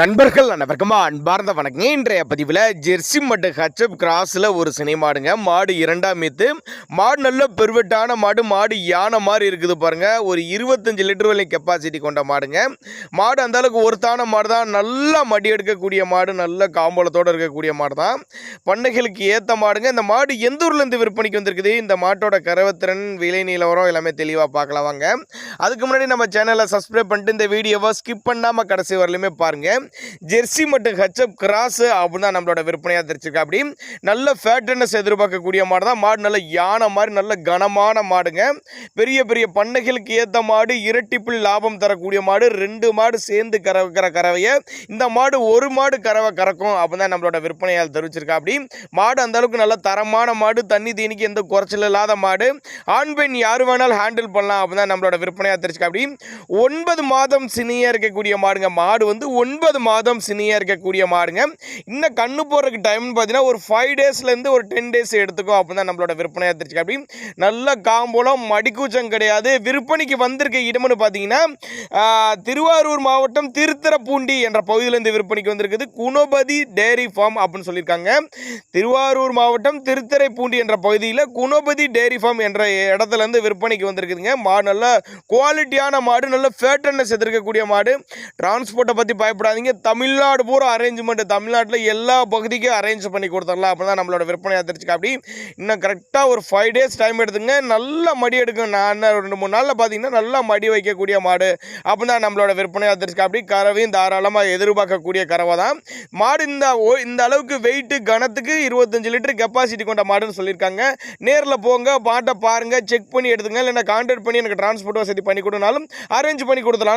நண்பர்கள் அனைவருக்குமா அன்பார்ந்த வணக்கங்க. இன்றைய பதிவில் ஜெர்சி மட்டு ஹச்சப் கிராஸில் ஒரு சினை மாடுங்க மாடு இரண்டாம் மீத்து மாடு நல்ல பெருவெட்டான மாடு மாடு யானை மாதிரி இருக்குது பாருங்க. ஒரு இருபத்தஞ்சு லிட்டர் வரை கெப்பாசிட்டி கொண்ட மாடுங்க. மாடு அந்தளவுக்கு ஒருத்தான மாடு தான். நல்லா மடி எடுக்கக்கூடிய மாடு நல்ல காம்பளத்தோடு இருக்கக்கூடிய மாடு தான். பண்ணைகளுக்கு ஏற்ற மாடுங்க. இந்த மாடு எந்த ஊர்லேருந்து விற்பனைக்கு வந்திருக்குது? இந்த மாட்டோட கரவத்திறன் விலை நிலவரம் எல்லாமே தெளிவாக பார்க்கலாம் வாங்க. அதுக்கு முன்னாடி நம்ம சேனலை சப்ஸ்கிரைப் பண்ணிட்டு இந்த வீடியோவை ஸ்கிப் பண்ணாமல் கடைசி வரலையுமே பாருங்கள் ஜெர்சி மற்றும் ஹச்சப் கிராஸ் அப்படின்னு தான் நம்மளோட விற்பனையாக தெரிச்சிருக்கா அப்படி நல்ல ஃபேட்டனஸ் எதிர்பார்க்கக்கூடிய மாடு தான். மாடு நல்ல யானை மாதிரி நல்ல கனமான மாடுங்க. பெரிய பெரிய பண்ணைகளுக்கு ஏற்ற மாடு இரட்டிப்பில் லாபம் தரக்கூடிய மாடு ரெண்டு மாடு சேர்ந்து கறக்கிற கறவையை. இந்த மாடு ஒரு மாடு கறவை கறக்கும் அப்படின்னு தான் நம்மளோட விற்பனையால் தெரிவிச்சிருக்கா அப்படி மாடு அந்த அளவுக்கு நல்ல தரமான மாடு தண்ணி தீனிக்கு எந்த குறைச்சல் இல்லாத மாடு. ஆண் பெண் யார் வேணாலும் ஹேண்டில் பண்ணலாம் அப்படின்னு தான் நம்மளோட விற்பனையாக தெரிவிச்சிருக்கா அப்படி ஒன்பது மாதம் சினியாக இருக்கக்கூடிய மாடுங்க. மாடு வந்து ஒன்பது மாதம் சினியாக இருக்கக்கூடிய மாடுங்க. இன்னும் கண்ணு போடுறதுக்கு டைம்னு பார்த்தீங்கன்னா ஒரு ஃபைவ் டேஸ்லேருந்து ஒரு டென் டேஸ் எடுத்துக்கும். அப்படின்னு தான் நம்மளோட விற்பனையாக தெரிஞ்சுக்கா அப்படி நல்ல காம்போலம் மடிக்கூச்சம் கிடையாது. விற்பனைக்கு வந்திருக்க இடம்னு பார்த்தீங்கன்னா திருவாரூர் மாவட்டம் திருத்தரப்பூண்டி என்ற பகுதியிலேருந்து விற்பனைக்கு வந்திருக்குது. குணபதி டேரி ஃபார்ம் அப்படின்னு சொல்லியிருக்காங்க. திருவாரூர் மாவட்டம் திருத்தரைப்பூண்டி என்ற பகுதியில் குணபதி டேரி ஃபார்ம் என்ற இடத்துலேருந்து விற்பனைக்கு வந்திருக்குதுங்க. மாடு நல்ல குவாலிட்டியான மாடு நல்ல ஃபேட்டர்னஸ் எதிர்க்கக்கூடிய மாடு. டிரான்ஸ்போர்ட்டை பற்றி பயப்படாது பயப்படாதீங்க தமிழ்நாடு பூரா அரேஞ்ச்மெண்ட் தமிழ்நாட்டில் எல்லா பகுதிக்கும் அரேஞ்ச் பண்ணி கொடுத்துடலாம். அப்படி தான் நம்மளோட விற்பனை தெரிஞ்சுக்க அப்படி இன்னும் கரெக்டாக ஒரு ஃபைவ் டேஸ் டைம் எடுத்துங்க. நல்ல மடி எடுக்கும் நான் ரெண்டு மூணு நாளில் பார்த்தீங்கன்னா நல்லா மடி வைக்கக்கூடிய மாடு. அப்படி தான் நம்மளோட விற்பனை தெரிஞ்சுக்க அப்படி கறவையும் தாராளமாக எதிர்பார்க்கக்கூடிய கறவை தான். மாடு இந்த ஓ- இந்த அளவுக்கு வெயிட்டு கனத்துக்கு இருபத்தஞ்சு லிட்டர் கெப்பாசிட்டி கொண்ட மாடுன்னு சொல்லியிருக்காங்க. நேரில் போங்க பாட்டை பாருங்கள் செக் பண்ணி எடுத்துங்க. இல்லைன்னா கான்டாக்ட் பண்ணி எனக்கு டிரான்ஸ்போர்ட் வசதி பண்ணி கொடுனாலும் அரேஞ்ச் பண்ணி கொடுத்துலாம்